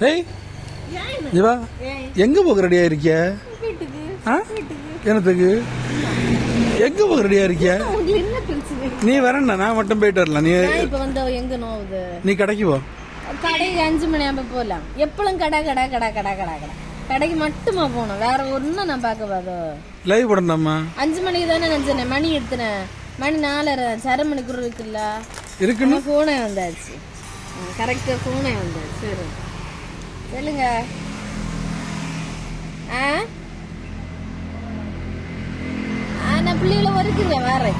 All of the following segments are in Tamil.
ஏய் ஜிவா எங்க போக ரெடியா இருக்கிய? ஆ? என்னத்துக்கு? எங்க போக ரெடியா இருக்கிய? உங்களுக்கு என்ன பிரச்சனை நீ வரேன்டா நான் மட்டும் போயிட்டு வரலாம். நீ இப்ப வந்து எங்க நோவுது நீ கடைக்கு போ. கடைக்கு அஞ்சு மணி ஆகும்போது போகலாம் எப்பளும் கடை கடை கடை கடை கடை கடை. கடைக்கு மட்டுமா போகணும்? வேற ஒன்றும் நான் பார்க்க பாதோ லைவ் போடண்டாமா அஞ்சு மணிக்கு தானே நினச்சேன் மணி எத்தனை? மணி நாலரை. அரை மணிக்குள்ள இருக்குல்ல? இருக்குன்னு? ஃபோனே வந்தாச்சு. கரெக்டாக ஃபோனே வந்தாச்சு. சரி. சொல்லுங்க. ஆ? ஆ நான் பிள்ளைகளை ஒருக்குங்க வரேன்.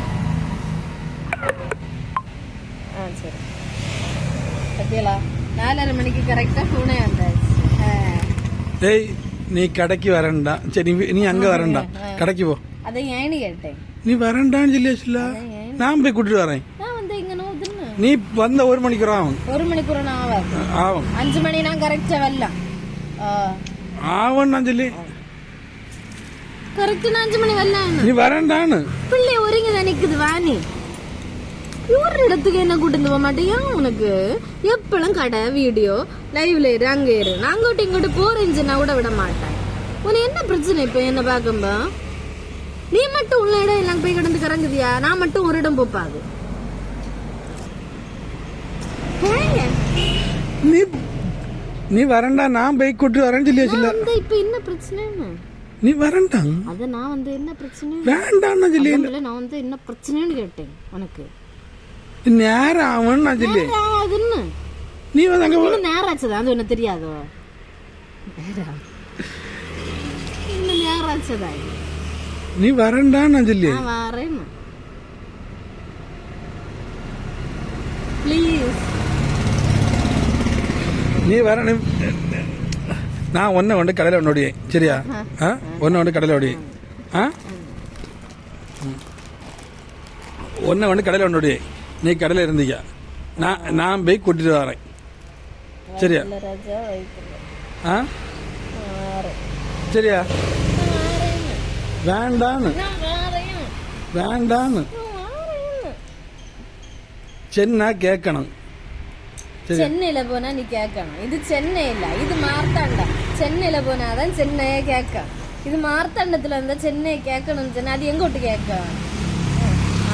ஆ சரி. பத்தியலா? நாலரை மணிக்கு கரெக்டாக ஃபோனே வந்தாச்சு. டேய் நீ கடைக்கு வரேன்டா. சரி நீ- அங்க வரேன்டா. கடைக்கு போ. அதை ஏன்னு கேட்டேன். நீ வரேன்டான்னு சொல்லியாச்சுல நான் போய் கூட்டிட்டு வரேன் நான் வந்து இங்கே நோதுன்னு நீ வந்த ஒரு மணிக்கு ஆகும். ஒரு ஆகாது ஆகும். அஞ்சு மணி நான் கரெக்டாக வரலாம் ஆ. ஆகும் நான் சொல்லி. கரெக்ட் நான் அஞ்சு மணி வரலாம் நீ வரேன்டான்னு. பிள்ளை ஒருங்க தான் நிக்குது வாணி ஒரு இடத்துக்கு என்ன கூட்டிட்டு போக மாட்டியா உனக்கு? எப்பளும் கடை வீடியோ லைவ்ல இரு அங்க இரு. நான் அங்கோட்டு இங்கோட்டு போறேன் கூட விட மாட்டேன். உனக்கு என்ன பிரச்சனை இப்ப என்ன பாக்கும்பா நீ மட்டும் உள்ள இடம் எல்லாம் போய் கிடந்து கறங்குதியா? நான் மட்டும் ஒரு இடம் போப்பாது. நீ நீ வரேன்டா நான் போய் கூட்டிட்டு வரேன்னு சொல்லியாச்சுல அந்த இப்ப என்ன பிரச்சனைன்னு நீ வரேன்டா. அத நான் வந்து என்ன பிரச்சனை? வேண்டான்னு சொல்லி நான் வந்து என்ன பிரச்சனைன்னு கேட்டேன் உனக்கு. நேரம் ஆகும்னு நான் சொல்லி அதுன்னு நீ வந்து அங்க போ- இன்னும் நேரம் ஆச்சுதா அது ஒன்று தெரியாதோ? நேரம் இன்னும் நேரம் ஆச்சுதா நீ வரேன்டான்னு நான் சொல்லி நான் வரேன் ப்ளீஸ் நீ வர நீ- நான் ஒன்றை கொண்டு கடையில் ஒன்று ஒடியே சரியா? ஆ? ஒன்றை கொண்டு கடையில் ஒடியே ஆ? ஒன்றை கொண்டு கடையில் ஒன்று ஒடியே நீ கடையில் இருந்தீங்க நான் நான் போய் கூட்டிட்டு வரேன். சரியா? ஆ? சரியா? வேண்டான்னு. வேண்டான்னு. சென்னா கேட்கணும். சென்னையில போனா நீ கேட்கணும் இது சென்னை இல்ல இது மார்த்தாண்டம் சென்னையில போனாதான் சென்னையே கேட்க இது மார்த்தாண்டத்துல இருந்தா சென்னையை கேட்கணும்னு சொன்னா அது எங்க விட்டு கேட்க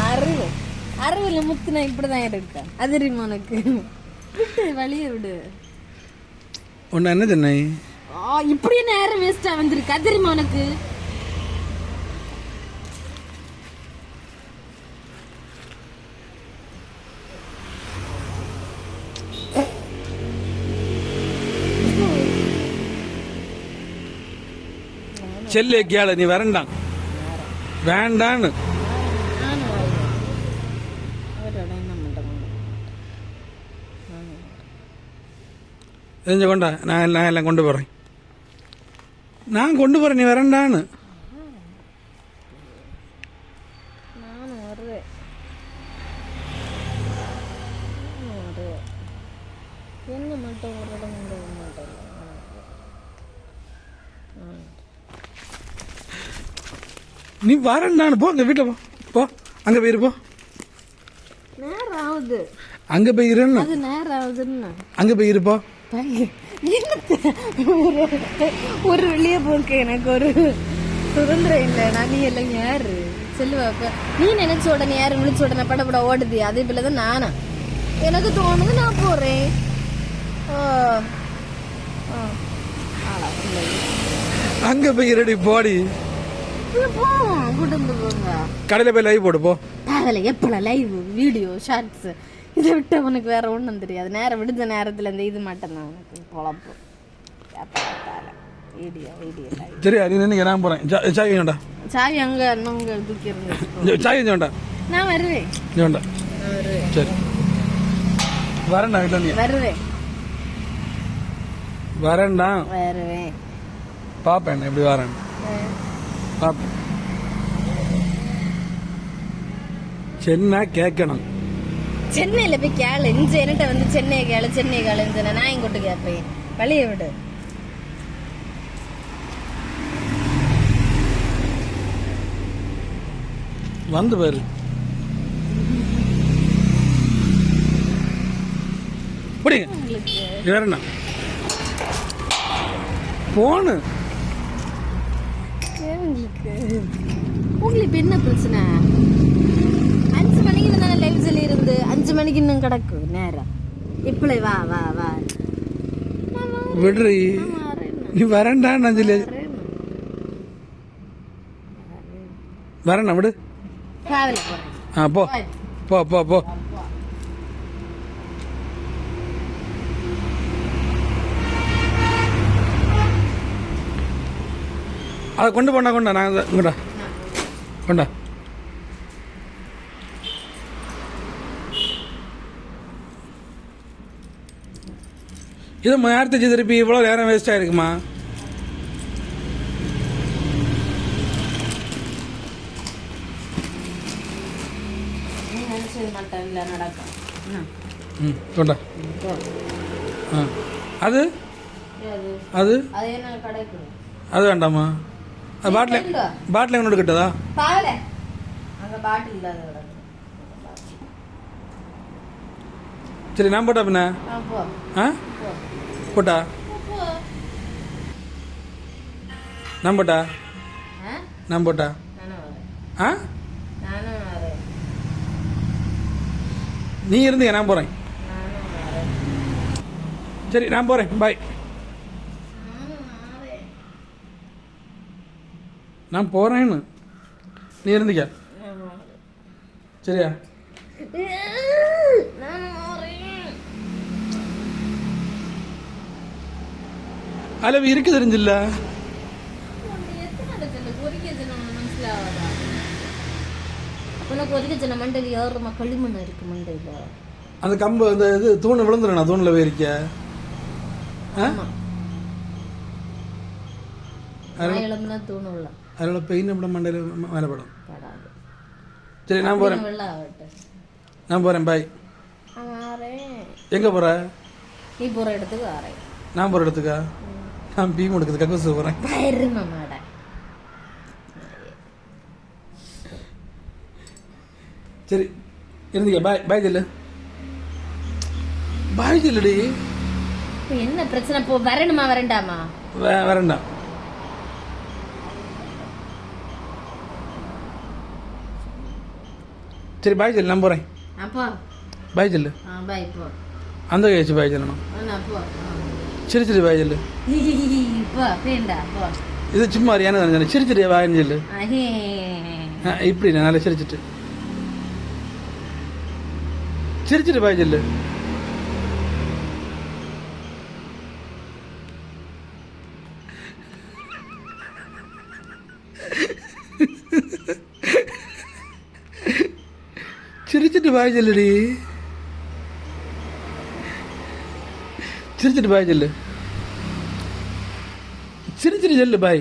அறிவு அறிவுல முத்துனா இப்படிதான் இருக்க அது தெரியுமா உனக்கு விட்டு வழிய விடு ஒன்று என்ன சென்னை இப்படியே நேரம் வேஸ்டா வந்திருக்கு அது தெரியுமா உனக்கு செல்லே கேளு நீ வரண்டான் வேண்டான்னு நானும் வருவேன் அவரோட என்ன மட்டும் தெரிஞ்ச கொண்டா நான் நான் எல்லாம் கொண்டு போகிறேன் நான் கொண்டு போகிறேன் நீ வரண்டான்னு நானும் வருவேன் நானும் வருவேன் என்ன மட்டும் ஒரு இடம் கொண்டு போக மாட்டேன் நீ வரண்டான்னு போ அங்கே வீட்டில் போ. போ அங்கே போயிரு போ. நேரம் ஆகுது அங்கே போய் இருன்னு அது நேரம் ஆகுதுன்னு அங்கே போய் இருப்போ? ஒரு ஒரு வெளியே போக்கு எனக்கு ஒரு சுதந்திரம் இல்லை. நான் நீ எல்லாம் யாரு? செல்லுவா இப்ப நீ நினைச்ச உடனே யாரு? விழிச்ச உடனே படப்பட ஓடுது. அதே போல தான் நானா. எனக்கு தோணுது நான் போறேன். அங்கே போய் ரெடி போடி இப்ப போவோம் கூட்டு போங்க கடையில் போய் லைவ் போடு போ. அதில் எப்போலாம் லைவ் வீடியோ ஷார்ட்ஸ் இதை விட்டு உனக்கு வேற ஒன்றும் தெரியாது. நேரம் விடுஞ்ச நேரத்தில் இந்த இது மட்டும்தான் உனக்கு. பொழப்பு வீடியோ வீடியோ சரியா நீ நினைக்க நான் போகிறேன் சாய் வேண்டா அங்கே அங்கே தூக்கி இருந்து சாய் வேண்டா நான் வருவேன். வேண்டா சரி. வரேன்டா வீட்டில் நீ. வருவேன். வரேன்டா. வருவேன். பார்ப்பேன் எப்படி வரேன் பார்ப்பேன் சென்னா கேட்கணும். சென்னையில் போய் கேளு. இஞ்சி என்கிட்ட வந்து சென்னை கேளு சென்னை கேளுன்னு சொன்னேன் நான் இங்கோட்டு கேட்பேன் வழியை விடு. வந்து பாரு. பிடிங்க. வேற என்ன? போனு. உங்களுக்கு? உங்களுக்கு இப்ப என்ன பிரச்சனை? அஞ்சு மணிக்கு இருந்தாலும் லைவ் இருந்து அஞ்சு மணிக்கு இன்னும் கிடக்கு நேரம் இப்பளே வா வா வா. விடுறி. நீ வரேன்டா நான் சொல்லி. வரேண்ணா விடு. ஆ போ. போ போ போ. அதை கொண்டு போண்டா கொண்டா நான் இங்கடா. கொண்டா. இது நேரத்தை திருப்பி இவ்வளோ நேரம் வேஸ்ட் ஆயிருக்குமா? நீ நினைச்சது மட்டும் இல்ல நடக்கும் என்ன? ம் கொண்டா. ஆ அது அது அது வேண்டாமா? அது பாட்டில் எங்க? பாட்டில் எங்கே கிட்டதா பாவல அங்க பாட்டில் இல்லாத கிடக்கு சரி நான் போட்டா பின்ன ஆ, போட்டா நான் போட்டா ஆ? நான் போட்டா ஆ நீ இருந்தீங்க நான் போகிறேன் சரி நான் போகிறேன் பாய் நானும் வரேன் நான் போகிறேன்னு நீ இருந்துக்க. சரியா? அளவு இருக்கு தெரிஞ்சில்ல? உனக்கு ஒதுக்க சின்ன மண்டையில் ஏறுமா களிமண் இருக்கு மண்டையில்? அந்த கம்பு அந்த இது தூணை விழுந்துடும் தூணில் போயிருக்க ஆ? ஆமா. நான் எழும்புனா அதனால பெயின் படாது சரி நான் போகிறேன் வெள்ள ஆகட்டு நான் போகிறேன் பாய் வரேன் எங்கே போகிற நீ போற இடத்துக்கு வரேன் நான் போகிற இடத்துக்கா நான் பீ கொடுக்குது கக்கூசு போகிறேன் பயிரு மாட சரி இருந்துக்க பாய் பாய் ஜெல்லு பாய் என்ன பிரச்சனை போ வரணுமா வரண்டாமா வே சரி பாய் ஜெல்லு நான் போகிறேன் பாய் போ. அந்த கழிச்சு பாய் போ. சிரி சிரி பாய் போ இது சும்மா அறியானு தானே. சிரி சிரி அஹே. ஆ, இப்படி நல்லா சிரிச்சிட்டு. சிரிச்சிட்டு பாய் ஜெல்லு சிரிச்சிட்டு பாய் ஜெல்லுடி சிரிச்சிட்டு பாய் ஜெல்லு சிரிச்சிட்டு ஜெல்லு பாய்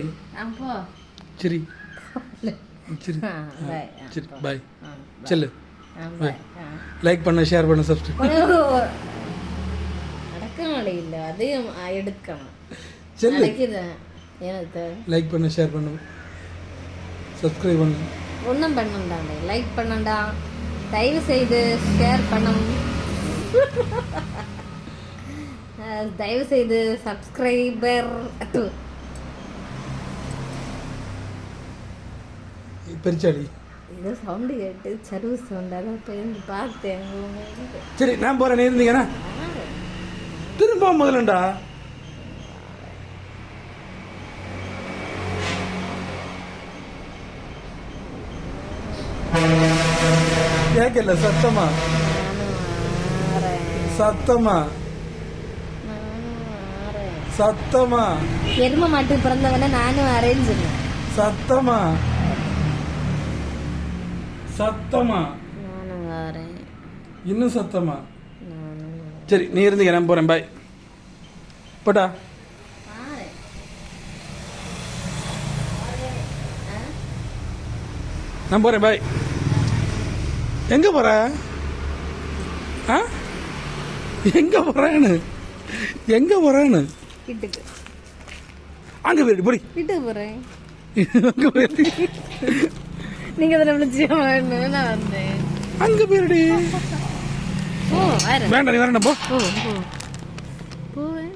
சரி சரி பாய் சரி செல்லு பாய் லைக் பண்ண ஷேர் பண்ண சப்ஸ்கிரைப் அடக்கம் இல்ல அதையும் எடுக்கணும் செல்லு லைக் பண்ண ஷேர் பண்ணு சப்ஸ்கிரைப் பண்ணு ஒன்றும் பண்ணண்டாண்டே லைக் பண்ணண்டா தயவு செய்து ஷேர் பண்ணணும் அஹ், தயவு செய்து சப்ஸ்கிரைபர் பெருச்சாடி. ஏதோ சவுண்டு கேட்டு சர்வ சவுண்டாக போய் பார்த்தேன். உங்களுக்கு. சரி நான் போறேன் நீ இருந்தீங்கன்னா. திரும்ப முதலண்டா கேட்கல சத்தமா. சத்தமா. சத்தமா எரும மாட்டு பிறந்தவன நானும் வரேன்னு சொன்னேன் சத்தமா சத்தமா நானும் வரேன் இன்னும் சத்தமா. சரி நீ இருந்தீங்க நான் போறேன் பாய் போட்டா. நான் போறேன் பாய் எங்கே போகிற ஆ? எங்கே போகிறேன்னு எங்கே போகிறேன்னு வீட்டுக்கு. அங்கே போயிட்டு போடி. வீட்டுக்கு போகிறேன் அங்கே போயிட்டு நீங்கள் அதில் விழிச்சியா நான் வந்தேன். அங்கே போயிடுடி வேண்டாம் நீ வரணும் போ. போவேன்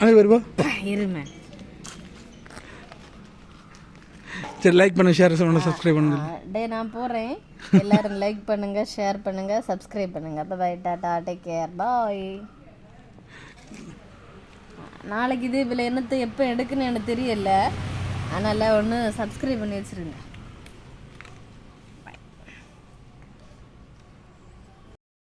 அங்கே போயிரு போ. இருமே சரி லைக் பண்ணு ஷேர் பண்ணு சப்ஸ்கிரைப் பண்ணு டே நான் போறேன். எல்லாரும் லைக் பண்ணுங்க ஷேர் பண்ணுங்க சப்ஸ்கிரைப் பண்ணுங்க. Bye tata take care bye நாளைக்கு இது இதில் என்னத்தை எப்போ எடுக்குன்னு எனக்கு தெரியல. அதனால் ஒன்று சப்ஸ்கிரைப் பண்ணி வச்சிருங்க.